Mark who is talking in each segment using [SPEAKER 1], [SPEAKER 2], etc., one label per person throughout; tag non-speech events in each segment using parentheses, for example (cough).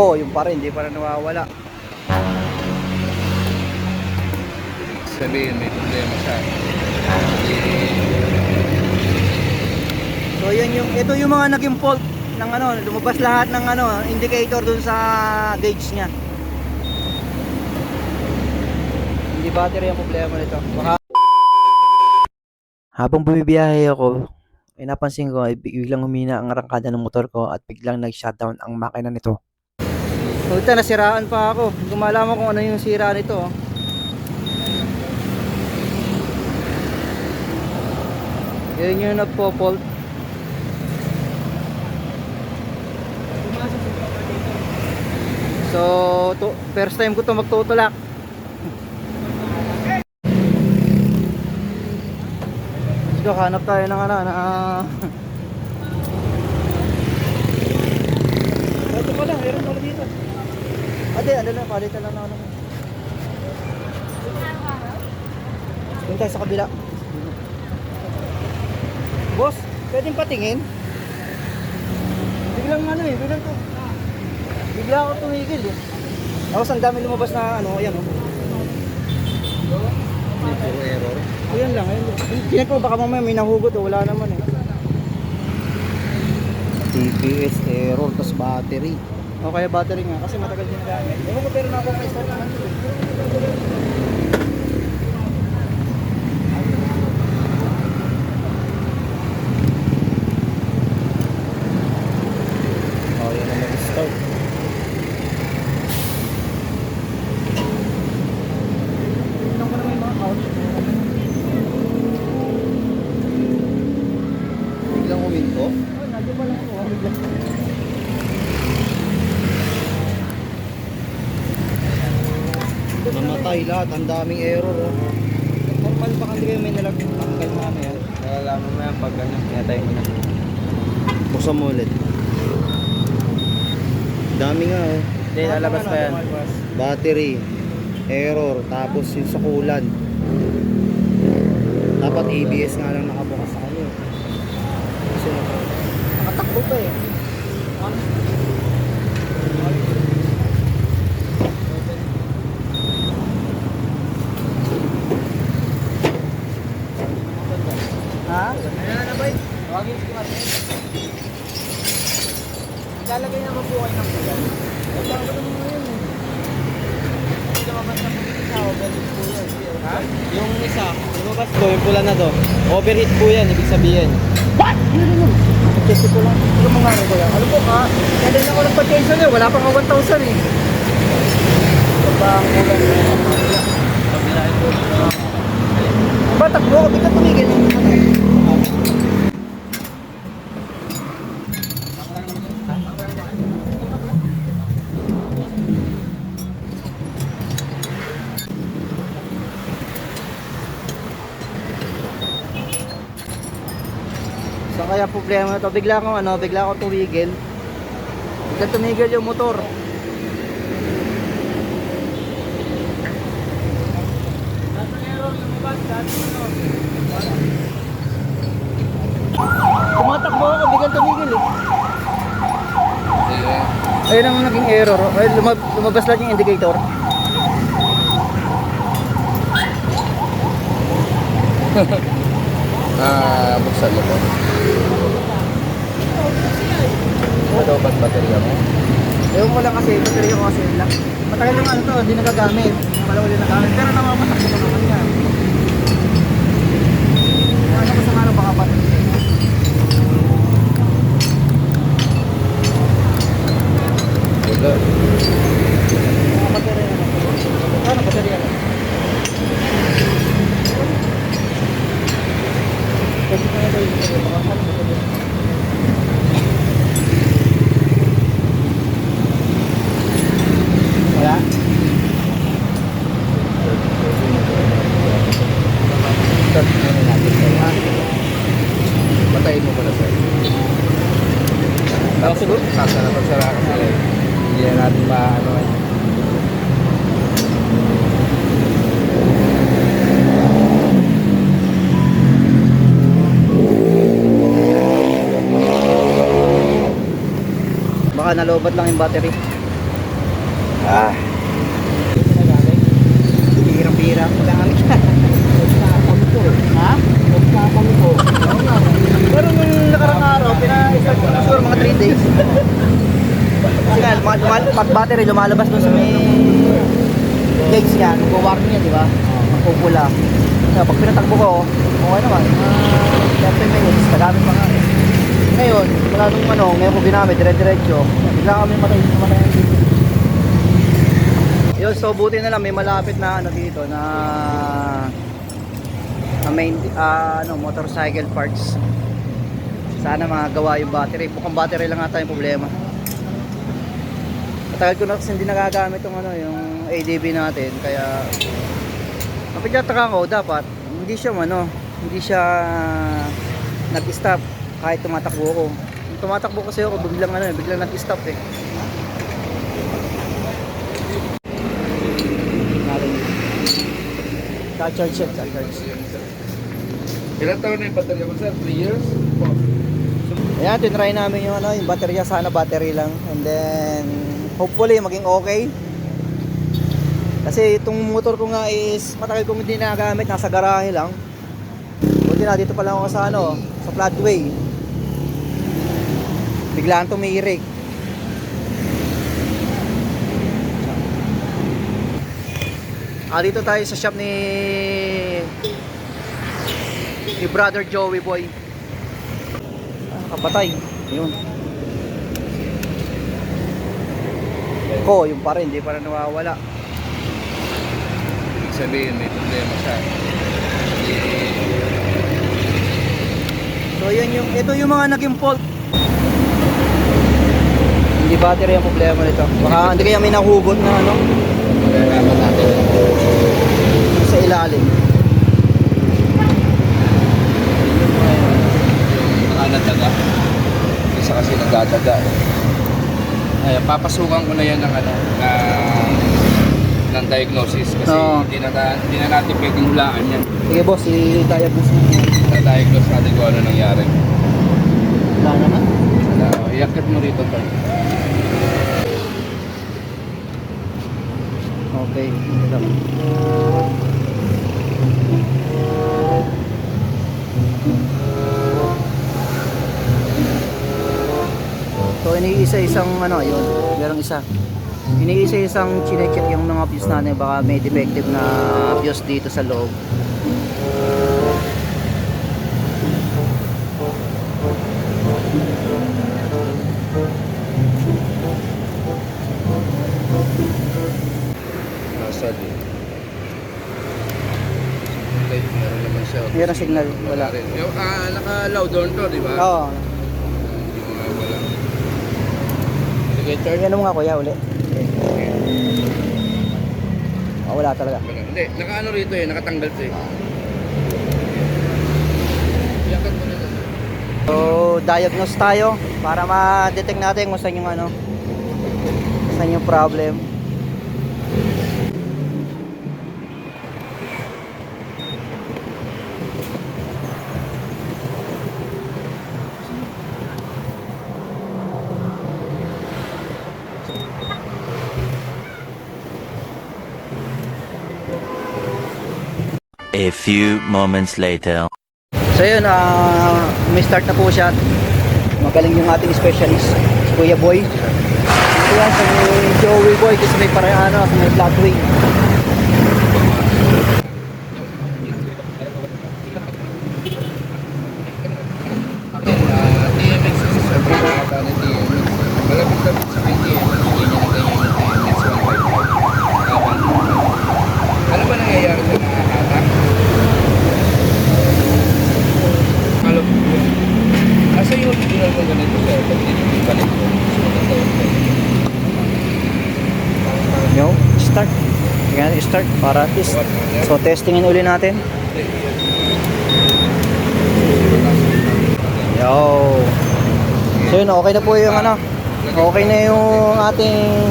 [SPEAKER 1] Ako, yung pa rin, hindi pa rin nawawala.
[SPEAKER 2] Sabihin, may problema siya.
[SPEAKER 1] So yan yung ito yung mga naging fault ng ano, lumabas lahat ng ano, indicator dun sa gauge niya. Hindi battery ang problema nito. Baka habang bumibiyahe ako, ay napansin ko ay biglang humina ang arangkada ng motor ko at biglang nag-shutdown ang makina nito. Ito, nasiraan pa ako. Hindi ko malaman kung ano yung sira nito. oh. Yun yung nagpo-fault. So, to, first time ko to magtutulak. Let's go, hanap tayo ng ano, na... Ito pala, meron pala dito. Ate, ano lang, palitan lang na ano. Doon tayo sa kabila. Boss, pwedeng patingin? Biglang ano eh, biglang to. Bigla ako tumigil eh. Tapos ang dami lumabas na ano, ayan oh.
[SPEAKER 2] May puro error.
[SPEAKER 1] Ayan lang, ayan. Tinan ko baka mamaya may nahugot o wala naman eh.
[SPEAKER 2] TPS error, tas battery.
[SPEAKER 1] O kaya battery nga kasi matagal din gamit. Ewan ko pero na ako start naman.
[SPEAKER 2] Oh,
[SPEAKER 1] couch.
[SPEAKER 2] Biglang uminto.
[SPEAKER 1] Oh, nandiyan pa lang ako. Oh.
[SPEAKER 2] Namatay lahat, ang daming error. Oh.
[SPEAKER 1] Normal kasi kayo may nalagtanggal mo ano yan.
[SPEAKER 2] Nalalaman mo yan pag ganyan, pinatay mo na. Buksan mo ulit. Dami nga oh.
[SPEAKER 1] Hindi, lalabas pa yan.
[SPEAKER 2] Battery, error, tapos yung sa kulan. Dapat ABS nga lang nakabukas sa kanya. Kasi
[SPEAKER 1] Nakatakbo pa eh. Ha? Ayan na ba? Tawagin si Mate. Lalagay naman po kayo ng. Ito ko naman eh. Hindi lumabas na po dito sa overheat po yun. Ha?
[SPEAKER 2] Yung isa, lumabas to, yung pula na to. Overheat po yan, ibig sabihin.
[SPEAKER 1] Kasi ko lang. Ano mga ano ko yan? Ano po ka? Kaya din ako nagpa-change eh. Wala pang 1,000 eh. Ito pa ang ulan. Ba, takbo ka. Tumigil. So kaya problema ito, bigla akong ano, bigla akong tumigil. Bigla tumigil yung motor. Tumatakbo ako, biglang tumigil eh. Ayun ang naging error. Ay, lumab- lumabas lang yung indicator. (laughs)
[SPEAKER 2] Ah, buksan mo po. Ano ba baterya mo?
[SPEAKER 1] Ewan ko lang kasi, baterya ko kasi lang. Matagal yung ano to, hindi nagagamit. Wala wala nagamit. Pero namamasakit ko naman yan. Ano ko sa mano baka pa.
[SPEAKER 2] Wala.
[SPEAKER 1] Mga baterya na. Ano baterya na? Pwede ka na ba yung baterya? Baka ano baterya? Wala?
[SPEAKER 2] Start muna natin sir. ha? Patayin mo muna sir. Tapos sasara pag sara kasi hindi na natin maano eh.
[SPEAKER 1] Baka nalobat lang yung battery. Ah, bihirang-bihira ang gamit. ha? Pero nung nakarang araw, pina-start ko na siguro mga 3 days. Kasi nga, lumal- lumal- pag battery lumalabas doon sa may gauge niya, nag-warning niya, di ba? Ang pupula. Kaya pag pinatakbo ko, okay naman. Uh, 30 minutes, nagamit pa nga. Ngayon, wala nung ano, ngayon ko ginamit, dire-diretso. Bigla kami matay, matay ang dito. Yun, so buti na lang may malapit na ano dito na na main ah, ano motorcycle parts. Sana magawa yung battery. Bukang battery lang ata yung problema. Matagal ko na kasi hindi nagagamit yung ano yung ADB natin kaya napagtataka ko dapat hindi siya ano, hindi siya nag-stop kahit tumatakbo. Yung tumatakbo kasi ako biglang ano, biglang nag-stop eh. Narin. Ka-charge siya, ka-charge.
[SPEAKER 2] Ilan taon na yung baterya mo sir? 3 years?
[SPEAKER 1] Ayan, tinry namin yung ano, yung baterya sana battery lang and then hopefully maging okay. Kasi itong motor ko nga is matagal kong hindi nagagamit, nasa garahe lang. Buti na dito pa lang ako sa ano, sa floodway. Biglaan tumirik. Ah, dito tayo sa shop ni ni Brother Joey Boy. Ah, kapatay. Yun. Ko, yung pa rin, hindi pa rin nawawala.
[SPEAKER 2] Ibig sabihin, may problema siya.
[SPEAKER 1] So yun yung, ito yung mga naging fault. Hindi battery ang problema nito. Baka hindi kaya may nahugot na ano,
[SPEAKER 2] malalaman natin.
[SPEAKER 1] sa ilalim.
[SPEAKER 2] Yung nakadaga. Isa kasi nagdadaga. Ay, papasukan ko na yan ng ano, ng, ng diagnosis kasi
[SPEAKER 1] Oo.
[SPEAKER 2] hindi, na, ta- hindi na natin pwedeng hulaan yan.
[SPEAKER 1] Sige boss, i-diagnose mo.
[SPEAKER 2] Na-diagnose natin kung ano nangyari.
[SPEAKER 1] Wala naman.
[SPEAKER 2] Uh, iakit mo rito pa.
[SPEAKER 1] Okay. ito lang. Iniisa-isang ano yun, merong isa. Iniisa-isang chine-check yung mga fuse natin baka may defective na fuse dito sa loob.
[SPEAKER 2] Nasa din. Okay, meron naman siya.
[SPEAKER 1] Meron signal, wala.
[SPEAKER 2] Yung, ah, naka-low doon to, di ba?
[SPEAKER 1] Oo.
[SPEAKER 2] Hindi mo nga wala. Indicator?
[SPEAKER 1] Yan mo nga kuya uli. Oh, wala talaga.
[SPEAKER 2] Hindi, naka-ano rito eh, nakatanggal to eh.
[SPEAKER 1] So, diagnose tayo para ma-detect natin kung saan yung ano, saan yung problem.
[SPEAKER 3] A few moments later.
[SPEAKER 1] So yun, ah may start na po siya. Magaling yung ating specialist, si Kuya Boy. Ito yan may Joey Boy kasi may pare ano, may flat wing.
[SPEAKER 2] Ah, TMX is siyempre nakaka ng TMX. Malapit-lapit sa kay TMX, hindi niya na ganyan yung TMX 155. Kapan. Ano ba nangyayari sa mga hatak? Alam mo, nasa yung original mo ganito sir, pag hindi mo balik mo, sumunod na yun.
[SPEAKER 1] Yo, start. Yan, start para at least. So testingin uli natin. Yo. So yun, okay na po yung ano. Okay na yung ating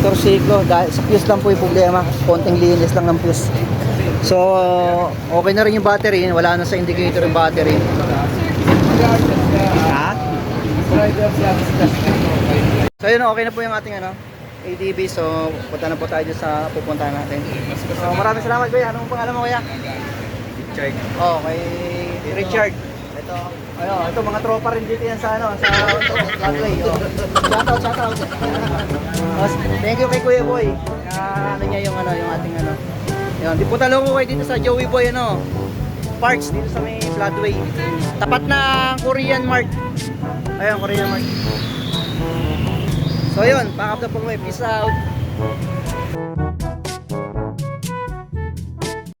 [SPEAKER 1] torsiklo dahil sa fuse lang po yung problema. Konting linis lang ng fuse. So, okay na rin yung battery. Wala na sa indicator yung battery. Ha? So yun, okay na po yung ating ano, ADB. So, punta na po tayo sa pupuntahan natin. So, maraming salamat kuya. Anong pangalan mo kuya?
[SPEAKER 2] Richard.
[SPEAKER 1] Oh, kay Richard. Ito, ano, ito mga tropa rin dito yan sa ano, sa Broadway. Oh. Shout out, shout out. Thank you kay Kuya Boy. Na ano niya yung ano, yung ating ano. Yun, di punta lang ko kayo dito sa Joey Boy ano. Parks dito sa may Floodway. Tapat na Korean Mart. Ayun, Korean Mart. So yun, pack up na po kami. Peace out.